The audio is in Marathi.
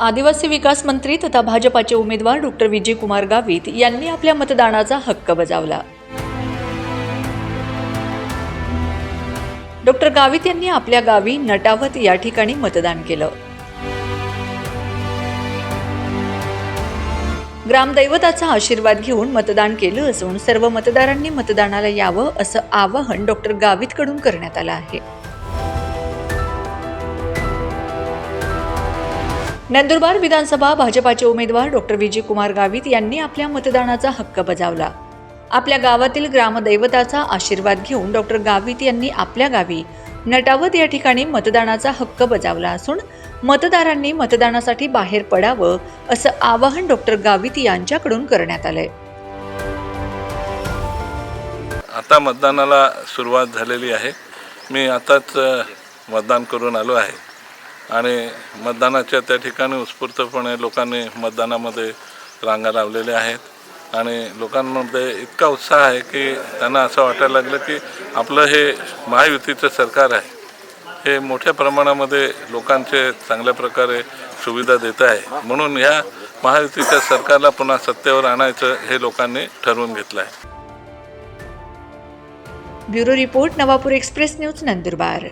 आदिवासी विकास मंत्री तथा भाजपाचे उमेदवार डॉक्टर विजयकुमार गावित यांनी आपल्या मतदानाचा हक्क बजावला. डॉक्टर गावित यांनी आपल्या गावी नटावत या ठिकाणी मतदान केलं. ग्रामदैवताचा आशीर्वाद घेऊन मतदान केलं असून सर्व मतदारांनी मतदानाला यावं असं आवाहन डॉक्टर गावितकडून करण्यात आलं आहे. नंदुरबार विधानसभा भाजपाचे उमेदवार डॉक्टर विजयकुमार गावित यांनी आपल्या मतदानाचा हक्क बजावला. आपल्या गावातील ग्रामदैवताचा आशीर्वाद घेऊन डॉक्टर गावित यांनी आपल्या गावी नटावत या ठिकाणी मतदानाचा हक्क बजावला असून मतदारांनी मतदानासाठी बाहेर पडावं असं आवाहन डॉक्टर गावित यांच्याकडून करण्यात आलंय. आता मतदानाला सुरुवात झालेली आहे. मी आताच मतदान करून आलो आहे. आणि मतदानाच्या त्या ठिकाणी उत्स्फूर्तपणे लोकांनी मतदानामध्ये रांगा लावलेल्या आहेत. आणि लोकांमध्ये इतका उत्साह आहे की त्यांना असं वाटायला लागलं की आपलं हे महायुतीचं सरकार आहे. हे मोठ्या प्रमाणामध्ये लोकांचे चांगल्या प्रकारे सुविधा देत आहे. म्हणून ह्या महायुतीच्या सरकारला पुन्हा सत्तेवर आणायचं हे लोकांनी ठरवून घेतलं आहे. Bureau report Navapur express news Nandurbar.